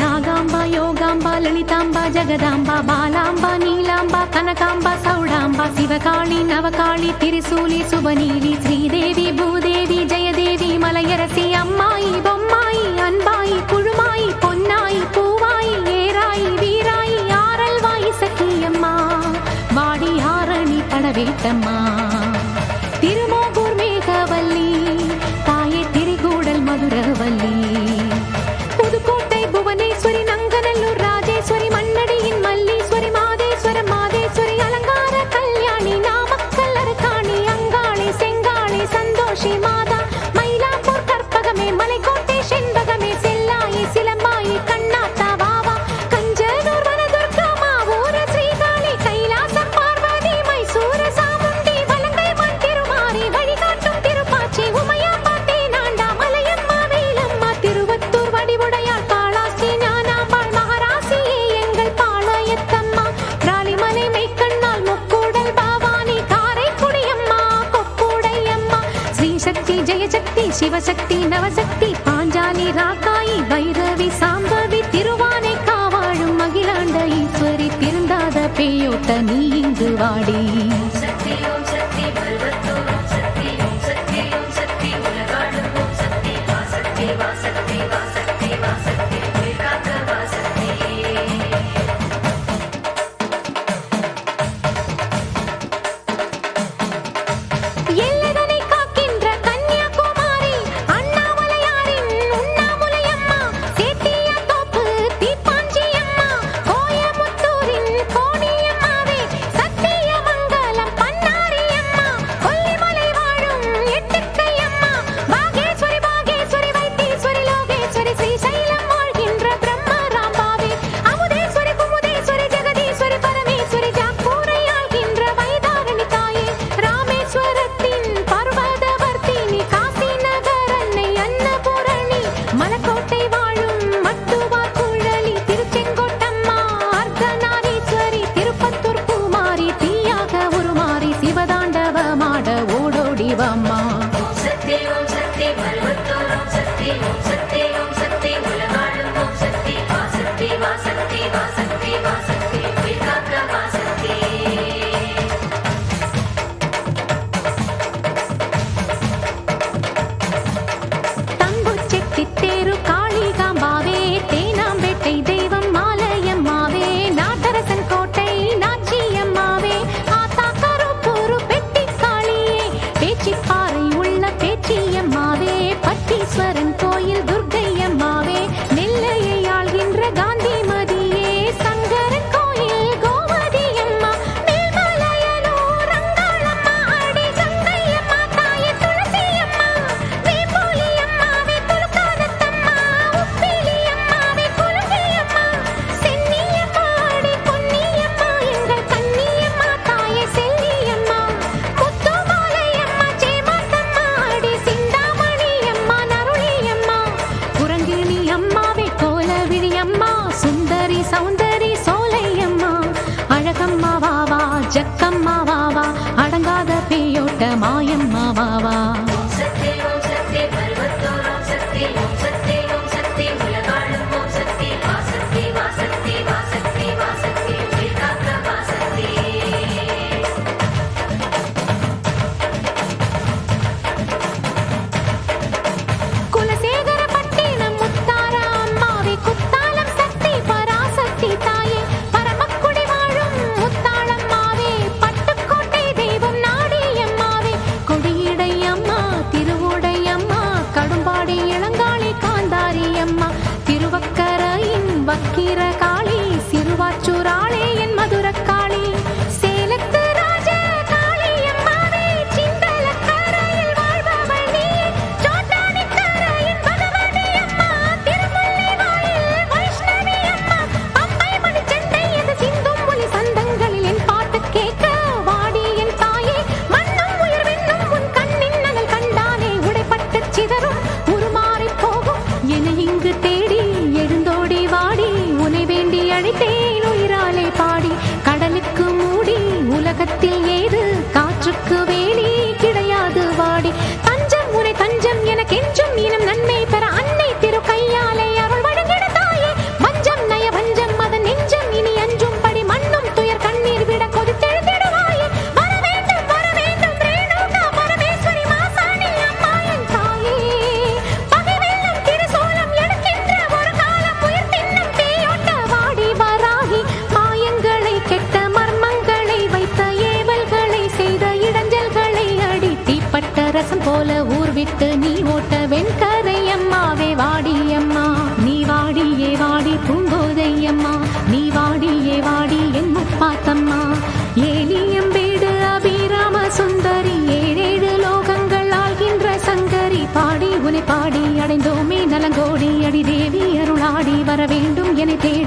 నాగాంబ యోగాంబ లలితాంబ జగదాంబ బాలాంబ నీలాంబ కనకాంబ సౌడాంబ శివకాళి నవకాళి తిరుసూలి సుబనీలి శ్రీదేవి భూదేవి జయదేవి మలయరసి అమ్మాయి బొమ్మాయి అన్బాయి పుழுமாயி பொன்னாயி பூவாயி ஏராயி வீராயி ஆரல்வாயி சக்கியம்மா வாடி Arani Padavettamma Shivashakti Navashakti పాంజాలి రాకాయి వైర Keep on. சுந்தரி சௌந்தரி சோலையம்மா. அழகம்மா வாவா ஜக்கம்மா வாவா அடங்காத பேயோட்ட மாயம்மா வாவா வர வேண்டும் என தேடி